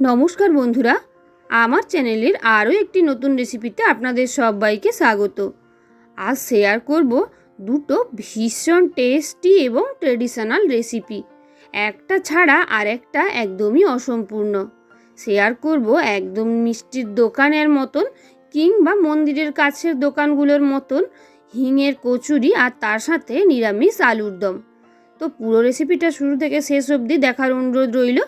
নমস্কার বন্ধুরা, আমার চ্যানেলের আরও একটি নতুন রেসিপিতে আপনাদের সবাইকে স্বাগত। আজ শেয়ার করব দুটো ভীষণ টেস্টি এবং ট্রেডিশনাল রেসিপি একটা ছাড়া আর একটা একদমই অসম্পূর্ণ। শেয়ার করব একদম মিষ্টির দোকানের মতন কিংবা মন্দিরের কাছের দোকানগুলোর মতন হিঙের কচুরি আর তার সাথে নিরামিষ আলুর দম। তো পুরো রেসিপিটা শুরু থেকে শেষ অবধি দেখার অনুরোধ রইল।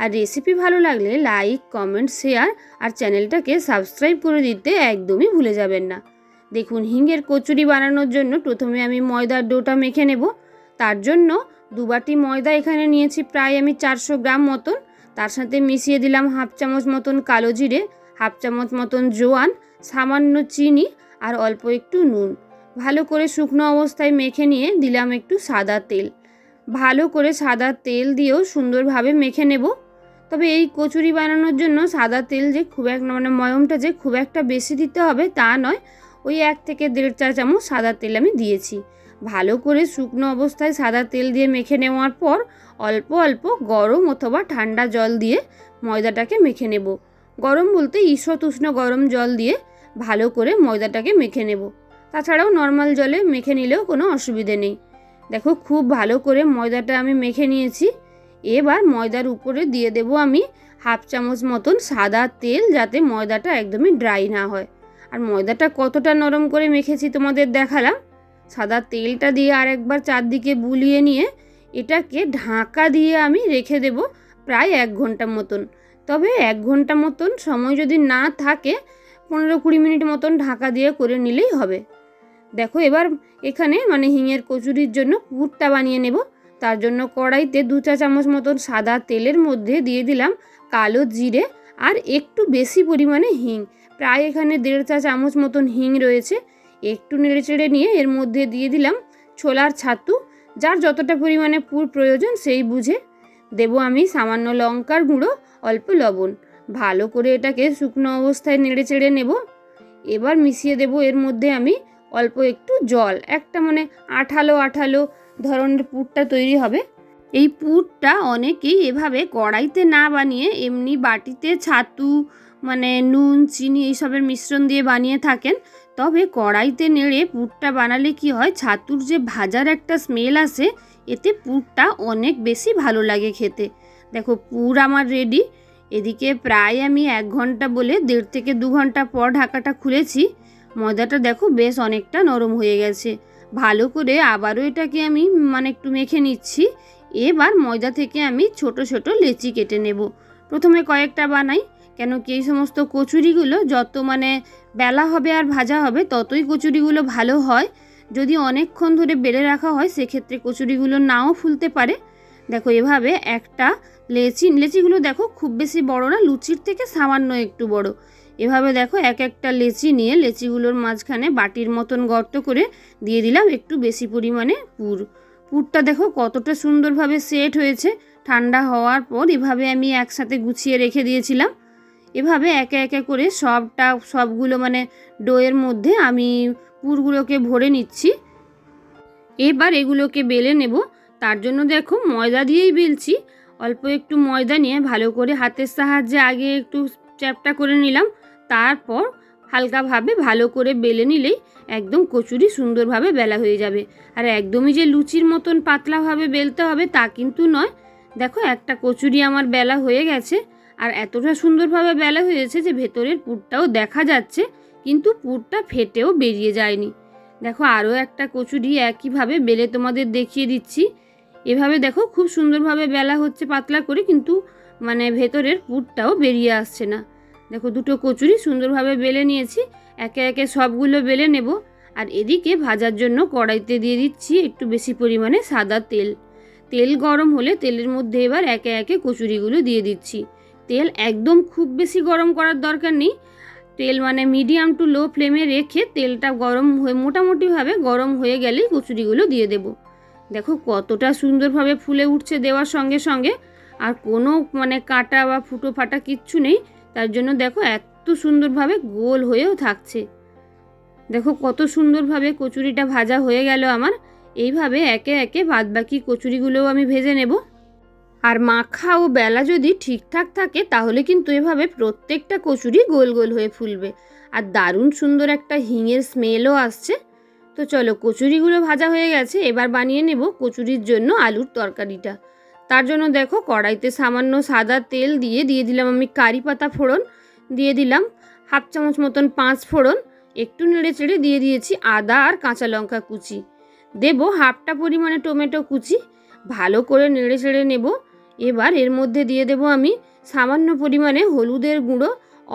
আর রেসিপি ভালো লাগলে লাইক কমেন্ট শেয়ার আর চ্যানেলটাকে সাবস্ক্রাইব করে দিতে একদমই ভুলে যাবেন না। দেখুন, হিঙের কচুরি বানানোর জন্য প্রথমে আমি ময়দার ডোটা মেখে নেব। তার জন্য দু বাটি ময়দা এখানে নিয়েছি প্রায় আমি চারশো গ্রাম মতন। তার সাথে মিশিয়ে দিলাম হাফ চামচ মতন কালো জিরে, হাফ চামচ মতন জোয়ান, সামান্য চিনি আর অল্প একটু নুন। ভালো করে শুকনো অবস্থায় মেখে নিয়ে দিলাম একটু সাদা তেল। ভালো করে সাদা তেল দিয়েও সুন্দরভাবে মেখে নেব। তবে এই কচুরি বানানোর জন্য সাদা তেল যে খুব এক মানে ময়মটা যে খুব একটা বেশি দিতে হবে তা নয়। ওই এক থেকে দেড় চা চামচ সাদা তেল আমি দিয়েছি। ভালো করে শুকনো অবস্থায় সাদা তেল দিয়ে মেখে নেওয়ার পর অল্প অল্প গরম অথবা ঠান্ডা জল দিয়ে ময়দাটাকে মেখে নেব। গরম বলতে ঈষৎ উষ্ণ গরম জল দিয়ে ভালো করে ময়দাটাকে মেখে নেব। তাছাড়াও নর্মাল জলে মেখে নিলেও কোনো অসুবিধে নেই। দেখো খুব ভালো করে ময়দাটা আমি মেখে নিয়েছি। এবার ময়দার উপরে দিয়ে দেব আমি হাফ চামচ মতন সাদা তেল যাতে ময়দাটা একদমই ড্রাই না হয়। আর ময়দাটা কতটা নরম করে মেখেছি তোমাদের দেখালাম। সাদা তেলটা দিয়ে আরেকবার চারদিকে বুলিয়ে নিয়ে এটাকে ঢাকা দিয়ে আমি রেখে দেব প্রায় এক ঘণ্টা মতন। তবে এক ঘণ্টা মতন সময় যদি না থাকে, পনেরো কুড়ি মিনিট মতন ঢাকা দিয়ে করে নিলেই হবে। দেখো এবার এখানে মানে হিঙের কচুরির জন্য পুরটা বানিয়ে নেব। তার জন্য কড়াইতে দু চা চামচ মতন সাদা তেলের মধ্যে দিয়ে দিলাম কালো জিরে আর একটু বেশি পরিমাণে হিং। প্রায় এখানে দেড় চা চামচ মতন হিং রয়েছে। একটু নেড়ে চেড়ে নিয়ে এর মধ্যে দিয়ে দিলাম ছোলার ছাতু, যার যতটা পরিমাণে পুর প্রয়োজন সেই বুঝে। দেব আমি সামান্য লঙ্কার গুঁড়ো, অল্প লবণ। ভালো করে এটাকে শুকনো অবস্থায় নেড়ে চেড়ে নেব। এবার মিশিয়ে দেব এর মধ্যে আমি অল্প একটু জল, একটা মানে আঠালো আঠালো ধরনের পুরটা তৈরি হবে। এই পুরটা অনেকেই এভাবে কড়াইতে না বানিয়ে এমনি বাটিতে ছাতু মানে নুন, চিনি এইসবের মিশ্রণ দিয়ে বানিয়ে থাকেন। তবে কড়াইতে নেড়ে পুরটা বানালে কি হয়, ছাতুর যে ভাজার একটা স্মেল আসে, এতে পুরটা অনেক বেশি ভালো লাগে খেতে। দেখো, পুর আমার রেডি এদিকে প্রায় আমি এক ঘণ্টা বলে দেড় থেকে দু ঘণ্টা পর ঢাকাটা খুলেছি। ময়দাটা দেখো, বেশ অনেকটা নরম হয়ে গেছে। ভালো করে আবারও এটাকে আমি মানে একটু মেখে নিচ্ছি। এবার ময়দা থেকে আমি ছোট ছোট লেচি কেটে নেব। প্রথমে কয়েকটা বানাই, কেন কি এই সমস্ত কচুরিগুলো যত মানে বেলা হবে আর ভাজা হবে, ততই কচুরিগুলো ভালো হয়। যদি অনেকক্ষণ ধরে বেড়ে রাখা হয়, সেক্ষেত্রে কচুরিগুলো নাও ফুলতে পারে। দেখো, এভাবে একটা লেচি, লেচিগুলো দেখো খুব বেশি বড় না, লুচির থেকে সামান্য একটু বড়। এভাবে দেখো এক একটা লেচি নিয়ে লেচিগুলোর মাঝখানে বাটির মতন গর্ত করে দিয়ে দিলাম একটু বেশি পরিমাণে পুর। পুরটা দেখো কতটা সুন্দরভাবে সেট হয়েছে। ঠান্ডা হওয়ার পর এভাবে আমি একসাথে গুছিয়ে রেখে দিয়েছিলাম। এভাবে একে একে করে সবটা, সবগুলো মানে ডোয়ের মধ্যে আমি পুরগুলোকে ভরে নিচ্ছি। এবার এগুলোকে বেলে নেব। তার জন্য দেখো ময়দা দিয়েই বেলছি। অল্প একটু ময়দা নিয়ে ভালো করে হাতের সাহায্যে আগে একটু চ্যাপটা করে নিলাম। তারপর হালকাভাবে ভালো করে বেলে নিলেই একদম কচুরি সুন্দরভাবে বেলা হয়ে যাবে। আর একদমই যে লুচির মতন পাতলাভাবে বেলতে হবে তা কিন্তু নয়। দেখো, একটা কচুরি আমার বেলা হয়ে গেছে। আর এতটা সুন্দরভাবে বেলা হয়েছে যে ভেতরের পুরটাও দেখা যাচ্ছে, কিন্তু পুরটা ফেটেও বেরিয়ে যায়নি। দেখো, আরও একটা কচুরি একইভাবে বেলে তোমাদের দেখিয়ে দিচ্ছি। এভাবে দেখো, খুব সুন্দরভাবে বেলা হচ্ছে পাতলা করে, কিন্তু মানে ভেতরের পুরটাও বেরিয়ে আসছে না। দেখো, দুটো কচুরি সুন্দরভাবে বেলে নিয়েছি। একে একে সবগুলো বেলে নেব। আর এদিকে ভাজার জন্য কড়াইতে দিয়ে দিচ্ছি একটু বেশি পরিমাণে সাদা তেল। তেল গরম হলে তেলের মধ্যে এবার একে একে কচুরিগুলো দিয়ে দিচ্ছি। তেল একদম খুব বেশি গরম করার দরকার নেই। তেল মানে মিডিয়াম টু লো ফ্লেমে রেখে তেলটা গরম হয়ে, মোটামুটিভাবে গরম হয়ে গেলেই কচুরিগুলো দিয়ে দেব। দেখো, কতটা সুন্দরভাবে ফুলে উঠছে দেওয়ার সঙ্গে সঙ্গে। আর কোনো মানে কাটা বা ফুটো ফাটা কিচ্ছু নেই। তার জন্য দেখো এত সুন্দরভাবে গোল হয়েও থাকছে। দেখো কত সুন্দরভাবে কচুরিটা ভাজা হয়ে গেল আমার। এইভাবে একে একে বাদবাকি কচুরিগুলোও আমি ভেজে নেব। আর মাখা ও বেলা যদি ঠিকঠাক থাকে, তাহলে কিন্তু এভাবে প্রত্যেকটা কচুরি গোল গোল হয়ে ফুলবে। আর দারুণ সুন্দর একটা হিঙের স্মেলও আসছে। তো চলো কচুরিগুলো ভাজা হয়ে গেছে, এবার বানিয়ে নেব কচুরির জন্য আলুর তরকারিটা। তার জন্য দেখো কড়াইতে সামান্য সাদা তেল দিয়ে দিয়ে দিলাম আমি কারি পাতা ফোড়ন, দিয়ে দিলাম হাফ চামচ মতন পাঁচ ফোড়ন, একটু নেড়ে চেড়ে দিয়ে দিয়েছি আদা আর কাঁচা লঙ্কা কুচি। দেবো হাফটা পরিমাণে টমেটো কুচি, ভালো করে নেড়ে চেড়ে নেব। এবার এর মধ্যে দিয়ে দেবো আমি সামান্য পরিমাণে হলুদের গুঁড়ো,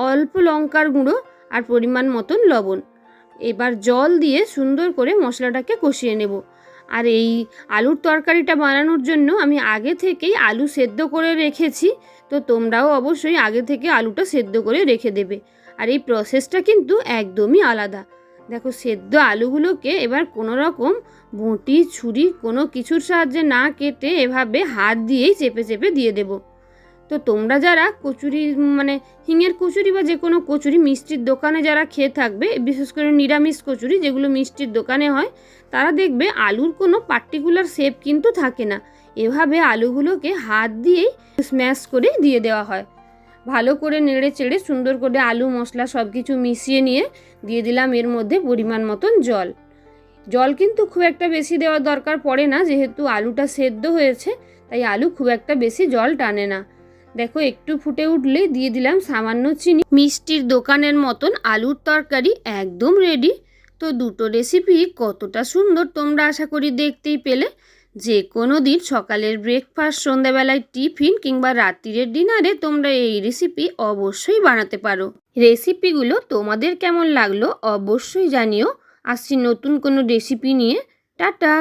অল্প লঙ্কার গুঁড়ো আর পরিমাণ মতন লবণ। এবার জল দিয়ে সুন্দর করে মশলাটাকে কষিয়ে নেব। আর এই আলুর তরকারিটা বানানোর জন্য আমি আগে থেকেই আলু সেদ্ধ করে রেখেছি। তো তোমরাও অবশ্যই আগে থেকে আলুটা সেদ্ধ করে রেখে দেবে। আর এই প্রসেসটা কিন্তু একদমই আলাদা। দেখো, সেদ্ধ আলুগুলোকে এবার কোনো রকম বঁটি, ছুরি কোনো কিছুর সাহায্যে না কেটে এভাবে হাত দিয়েই চেপে চেপে দিয়ে দেব। তো তোমরা যারা কচুরি মানে হিঙের কচুরি বা যে কোনো কচুরি মিষ্টির দোকানে যারা খেয়ে থাকবে, বিশেষ করে নিরামিষ কচুরি যেগুলো মিষ্টির দোকানে হয়, তারা দেখবে আলুর কোনো পার্টিকুলার শেপ কিন্তু থাকে না। এভাবে আলুগুলোকে হাত দিয়েই স্ম্যাশ করে দিয়ে দেওয়া হয়। ভালো করে নেড়ে চেড়ে সুন্দর করে আলু, মশলা সব কিছু মিশিয়ে নিয়ে দিয়ে দিলাম এর মধ্যে পরিমাণ মতন জল। জল কিন্তু খুব একটা বেশি দেওয়ার দরকার পড়ে না, যেহেতু আলুটা সেদ্ধ হয়েছে, তাই আলু খুব একটা বেশি জল টানে না। দেখো, একটু ফুটে উঠলে দিয়ে দিলাম সামান্য চিনি। মিষ্টির দোকানের মতন আলুর তরকারি একদম রেডি তো দুটো রেসিপি কতটা সুন্দর তোমরা আশা করি দেখতেই পেলে। যে কোনো দিন সকালের ব্রেকফাস্ট সন্ধ্যাবেলায় টিফিন কিংবা রাত্রিরের ডিনারে তোমরা এই রেসিপি অবশ্যই বানাতে পারো। রেসিপিগুলো তোমাদের কেমন লাগল অবশ্যই জানিও। আসছি নতুন কোনো রেসিপি নিয়ে। টাটা!